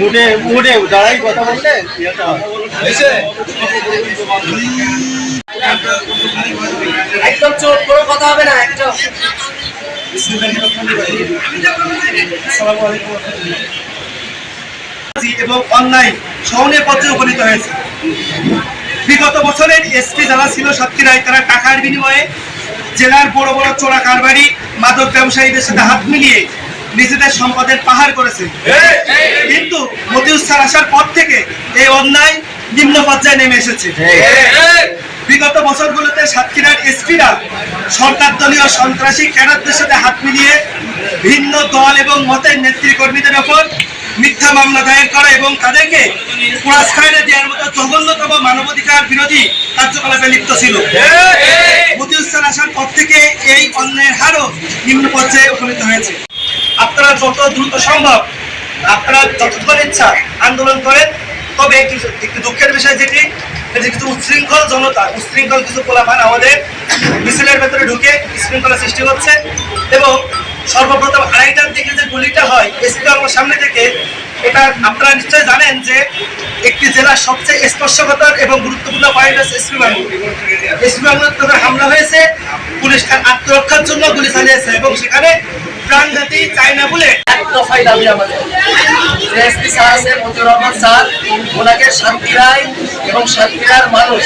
মুডে মুডে দাঁড়াই কথা বললে একদম চোখ কোনো কথা হবে না একদম। এবং অন্যায় সহনীয় পর্যায়ে উপনীত হয়েছে। বিগত বছরের এসপি যারা ছিল সাতক্ষীরায় তারা টাকার বিনিময়ে জেলার বড় বড় চোরা কারবারি মাদক ব্যবসায়ীদের সাথে হাত মিলিয়ে নিজেদের সম্পদের পাহাড় করেছে। কিন্তু মতিউর স্যার আসার পর থেকে এই অন্যায় নিম্ন পর্যায়ে নেমে এসেছে। বিগত বছরগুলোতে সাতক্ষীরার এসপিরা সরকার দলীয় সন্ত্রাসী ক্যাডারদের সাথে হাত মিলিয়ে ভিন্ন দল এবং মতের নেতৃকর্মীদের ওপর মিথ্যা মামলা দায়ের করা এবং তাদেরকে পুরস্কারে দেওয়ার মতো জঘন্যতম মানবাধিকার বিরোধী কার্যকলাপে লিপ্ত ছিল। মতিউর আসার পর থেকে এই অন্যায়ের হারও নিম্ন পর্যায়ে উপনীত হয়েছে। আপনারা যত দ্রুত সম্ভব আপনারা যতক্ষণ ইচ্ছা আন্দোলন করেন, তবে একটু দুঃখের বিষয় যেটি কিছু উচ্ছৃঙ্খল জনতা, উচ্ছৃঙ্খল কিছু কোলাফান আমাদের মিছিলের ভেতরে ঢুকে শৃঙ্খলা সৃষ্টি করছে এবং সর্বপ্রথম আড়াইটার দিকে যে গুলিটা হয়, এসপি আমার সামনে থেকে এটা আপনারা নিশ্চয়ই জানেন যে একটি জেলার সবচেয়ে স্পর্শকাতর এবং গুরুত্বপূর্ণ পয়েন্ট হচ্ছে এসপি বাংলা। এসপি বাংলার তাদের হামলা হয়েছে, পুলিশ আত্মরক্ষার জন্য গুলি চালিয়েছে এবং সেখানে প্রাণঘাতী চায়না এক আমাদের। আছে ওনাকে শান্তিরায় এবং শান্তিরার মানুষ